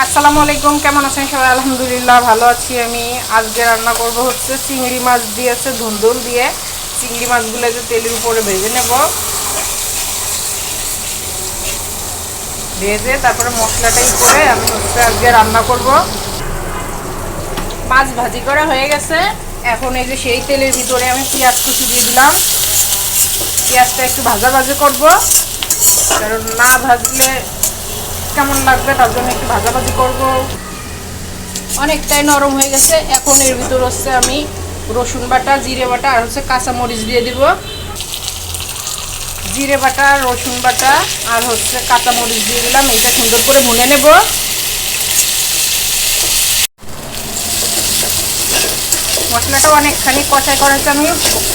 আসসালামু আলাইকুম, কেমন আছেন সবাই? আলহামদুলিল্লাহ ভালো আছি আমি। আজকে রান্না করব হচ্ছে চিংড়ি মাছ দিয়েছে ধুন্দুল দিয়ে। চিংড়ি মাছগুলো যে তেলের উপরে ভেজে নেব। ভেজে তারপরে মশলাটাই করে আমি হচ্ছে আজকে রান্না করব। মাছ ভাজি করা হয়ে গেছে। এখন এই যে সেই তেলের ভিতরে আমি পেঁয়াজ কুচি দিয়ে দিলাম। পেঁয়াজটা একটু ভাজা ভাজি করব। কারণ না ভাজলে কেমন লাগবে তার জন্য একটু ভাজাভাজি করব। অনেকটাই নরম হয়ে গেছে। এখন এর ভিতর হচ্ছে আমি রসুন বাটা, জিরে বাটা আর হচ্ছে কাঁচামরিচ দিয়ে দিব। জিরে বাটা, রসুন বাটা আর হচ্ছে কাঁচামরিচ দিয়ে দিলাম। এটা সুন্দর করে ভুনে নেব। মশলাটা অনেকখানি কষাই করেছে আমি।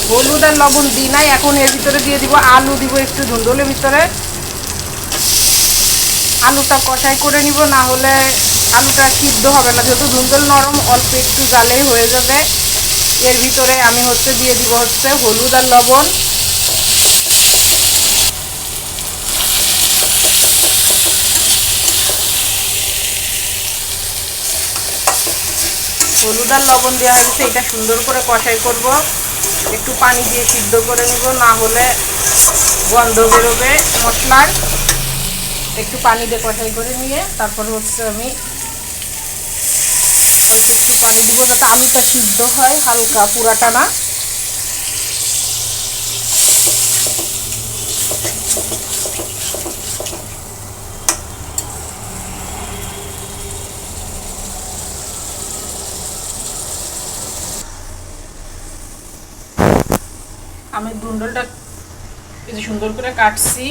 হলুদ আর লবণ দিই নাই। এখন এর ভিতরে দিয়ে দিব আলু, দিব একটু ধুন্দুলের ভিতরে। আলুটা কষাই করে নিব, না হলে আলুটা সিদ্ধ হবে না। যেহেতু ধুন্দল নরম, অল্প একটু জালেই হয়ে যাবে। এর ভিতরে আমি হচ্ছে দিয়ে দিব হচ্ছে হলুদ আর লবণ। হলুদ আর লবণ দেওয়া হয়েছে, এটা সুন্দর করে কষাই করব। একটু পানি দিয়ে সিদ্ধ করে নিব, না হলে গন্ধ বেরোবে মশলার। একটু পানি দিয়ে কষাই করে নিয়ে তারপর হচ্ছে আমি অল্প একটু পানি দিব যাতে আলুটা সিদ্ধ হয়, হালকা, পুরাটা না। আমি এই সুন্দর করে কাটছি।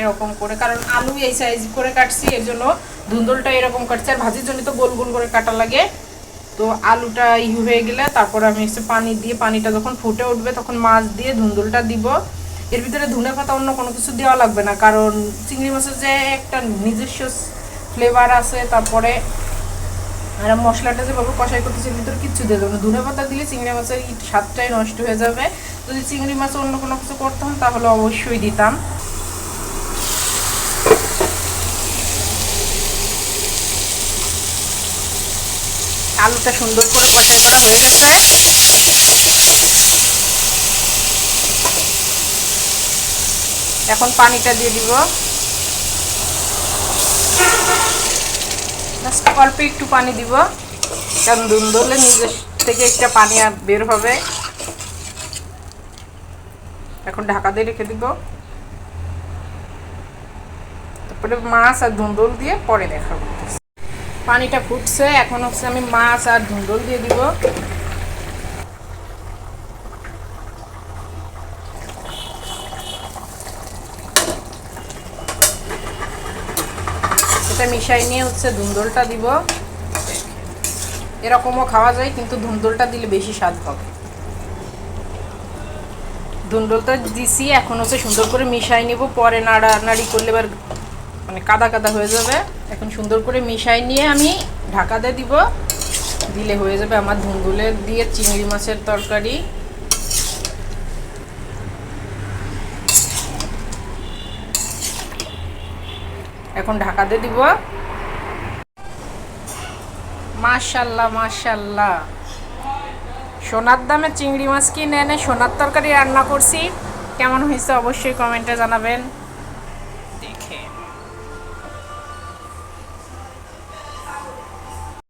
এরকম করে, কারণ আলু এই সাইজ করে কাটছি, এর জন্য ধুন্দলটা এরকম কাটছি, আর ভাজির জন্য তো গোল গোল করে কাটা লাগে। তো আলুটা ই হয়ে গেলে তারপর আমি এসে পানি দিয়ে, পানিটা যখন ফুটে উঠবে তখন মাছ দিয়ে ধুন্দলটা দিব। এর ভিতরে ধনে পাতা অন্য কোনো কিছু দেওয়া লাগবে না, কারণ চিংড়ি মাছের যে একটা নিজস্ব ফ্লেভার আছে, তারপরে আর মশলাটা যেভাবে কষাই করতেছি ভিতরে কিচ্ছু দিয়ে দেবো না। ধনে পাতা দিলে চিংড়ি মাছের স্বাদটাই নষ্ট হয়ে যাবে। যদি চিংড়ি মাছ অন্য কোনো কিছু করতাম, তাহলে অবশ্যই দিতাম। আলুটা সুন্দর করে কষাই করা হয়ে গেছে। এখন পানিটা দিয়ে দিব। অল্প একটু পানি দিব। কারণ দুন্দলে নিজের থেকে একটা পানি আর বের হবে। এখন ঢাকা দিয়ে রেখে দিব। তারপরে মাছ আর ধুন্দল দিয়ে পরে দেখাবো পানিটা ফুটছে। এখন হচ্ছে আমি মাছ আর ধুন্দল দিয়ে দিব। এটা মিশাই নিয়ে হচ্ছে ধুন্দলটা দিব। এরকমও খাওয়া যায়, কিন্তু ধুন্দলটা দিলে বেশি স্বাদ হবে ধুন্দলটা দিছি, এখন হচ্ছে সুন্দর করে মিশাই নিব। পরে নাড়া নাড়ি করলে এবার মানে কাদা কাদা হয়ে যাবে। এখন সুন্দর করে মিশাই নিয়ে আমি ঢাকা দিয়ে দিব। দিলে হয়ে যাবে আমার ধুন্দুলে দিয়ে চিংড়ি মাছের তরকারি। এখন ঢাকা দিয়ে দিব। মাশাল্লাহ মাশাল্লাহ। সোনার দামে চিংড়ি মাছ কিনে এনে সোনার তরকারি রান্না করছি। কেমন হয়েছে অবশ্যই কমেন্টে জানাবেন।